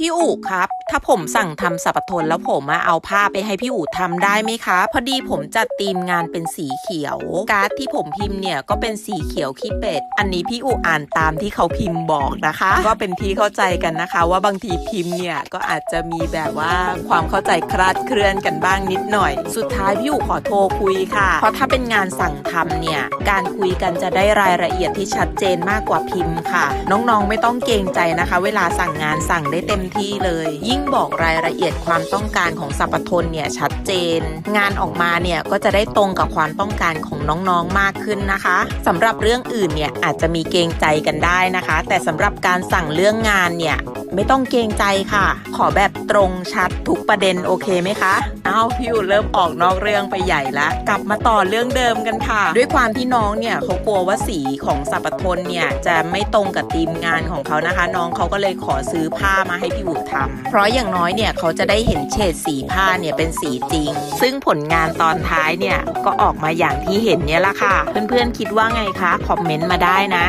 พี่อู๋ครับ ถ้าผมสั่งทำสับปะทนแล้วผมมาเอาผ้าไปให้พี่อู๋ทำได้ไหมคะ พอดีผมจัดธีมงานเป็นสีเขียว การ์ดที่ผมพิมพ์เนี่ยก็เป็นสีเขียวขี้เป็ด อันนี้พี่อู๋อ่านตามที่เขาพิมพ์บอกนะคะ ก็เป็นที่เข้าใจกันนะคะ ว่าบางทีพิมพ์เนี่ยก็อาจจะมีแบบว่าความเข้าใจคลาดเคลื่อนกันบ้างนิดหน่อย สุดท้ายพี่อู๋ขอโทรคุยค่ะ เพราะถ้าเป็นงานสั่งทำเนี่ยการคุยกันจะได้รายละเอียดที่ชัดเจนมากกว่าพิมพ์ค่ะ น้องๆไม่ต้องเกรงใจนะคะ เวลาสั่งงานสั่งได้เต็มที่เลย ยิ่งบอกรายละเอียดความต้องการของสัปทนเนี่ยชัดเจน งานออกมาเนี่ยก็จะได้ตรงกับความต้องการของน้องๆมากขึ้นนะคะสำหรับเรื่องอื่นเนี่ยอาจจะมีเกรงใจกันได้นะคะ แต่สำหรับการสั่งเรื่องงานเนี่ยไม่ต้องเกรงใจค่ะ ขอแบบตรงชัดทุกประเด็นโอเคไหมคะอ้าวพี่อูเริ่มออกนอกเรื่องไปใหญ่ละกลับมาต่อเรื่องเดิมกันค่ะ ด้วยความที่น้องเนี่ยเขากลัวว่าสีของสัปทนเนี่ยจะไม่ตรงกับธีมงานของเขานะคะ น้องเขาก็เลยขอซื้อผ้ามาให้พี่อูทำเพราะอย่างน้อยเนี่ยเขาจะได้เห็นเฉดสีผ้าเนี่ยเป็นสีจริง ซึ่งผลงานตอนท้ายเนี่ยก็ออกมาอย่างที่เห็นเนี่ยละค่ะ เพื่อนๆคิดว่าไงคะ คอมเมนต์มาได้นะ